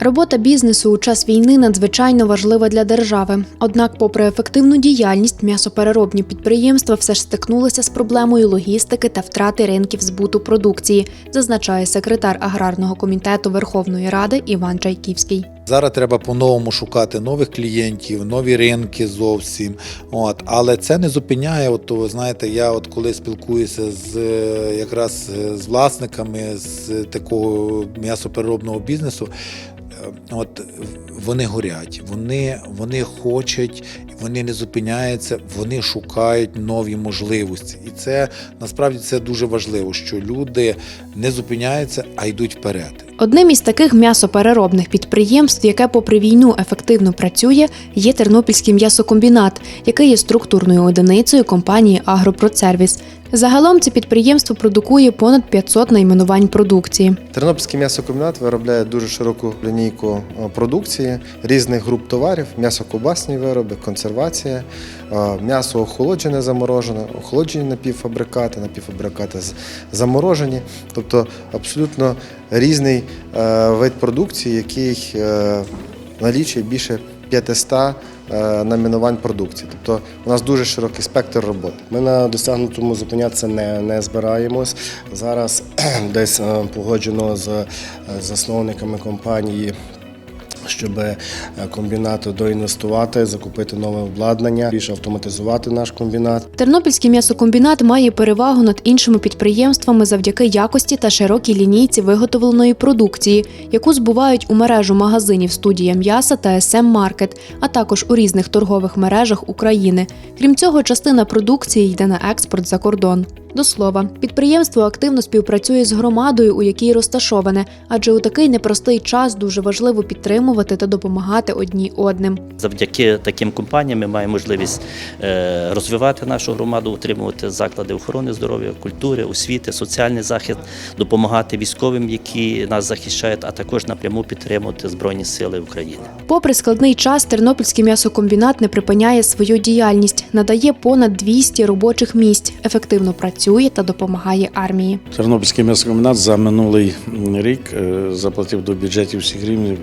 Робота бізнесу у час війни надзвичайно важлива для держави. Однак, попри ефективну діяльність, м'ясопереробні підприємства все ж стикнулися з проблемою логістики та втрати ринків збуту продукції, зазначає секретар аграрного комітету Верховної Ради Іван Чайківський. Зараз треба по-новому шукати нових клієнтів, нові ринки зовсім. От. Але це не зупиняє. От, ви знаєте, я от коли спілкуюся з е, якраз е, з власниками з такого м'ясопереробного бізнесу. От вони горять, вони, вони хочуть, вони не зупиняються, вони шукають нові можливості. І це насправді це дуже важливо, що люди не зупиняються, а йдуть вперед. Одним із таких м'ясопереробних підприємств, яке попри війну ефективно працює, є Тернопільський м'ясокомбінат, який є структурною одиницею компанії Агропродсервіс. Загалом це підприємство продукує понад 500 найменувань продукції. Тернопільський м'ясокомбінат виробляє дуже широку лінійку е, продукції різних груп товарів: м'ясо-кобасні вироби, консервація, е, м'ясо охолоджене, заморожене, охолоджені напівфабрикати, напівфабрикати заморожені. Тобто абсолютно різний е, вид продукції, який налічує більше 500 е, найменувань продукції. Тобто у нас дуже широкий спектр роботи. Ми на досягнутому зупинятися не, не збираємось. Зараз десь е, погоджено з е, засновниками компанії. Щоб е, комбінат доінвестувати, закупити нове обладнання, більше автоматизувати наш комбінат. Тернопільський м'ясокомбінат має перевагу над іншими підприємствами завдяки якості та широкій лінійці виготовленої продукції, яку збувають у мережу магазинів студія м'яса та СМ Маркет, а також у різних торгових мережах України. Крім цього, частина продукції йде на експорт за кордон. До слова, підприємство активно співпрацює з громадою, у якій розташоване, адже у такий непростий час дуже важливо підтримувати та допомагати одній одним. Завдяки таким компаніям ми маємо можливість е, розвивати нашу громаду, утримувати заклади охорони здоров'я, культури, освіти, соціальний захист, допомагати військовим, які нас захищають, а також напряму підтримувати Збройні Сили України. Попри складний час, Тернопільський м'ясокомбінат не припиняє свою діяльність, надає понад 200 робочих місць, ефективно працює та допомагає армії. Тернопільський м'ясокомбінат за минулий рік е, заплатив до бюджетів всіх рівнів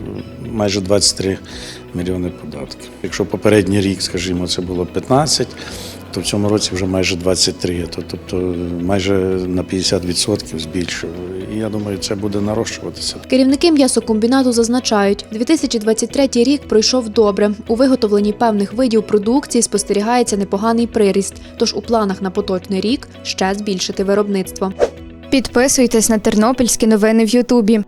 майже 23 мільйони податків. Якщо попередній рік, скажімо, це було 15, то в цьому році вже майже 23, то- тобто майже на 50% збільшив. І я думаю, це буде нарощуватися. Керівники м'ясокомбінату зазначають, 2023 рік пройшов добре. У виготовленні певних видів продукції спостерігається непоганий приріст. Тож у планах на поточний рік ще збільшити виробництво. Підписуйтесь на тернопільські новини в Ютубі.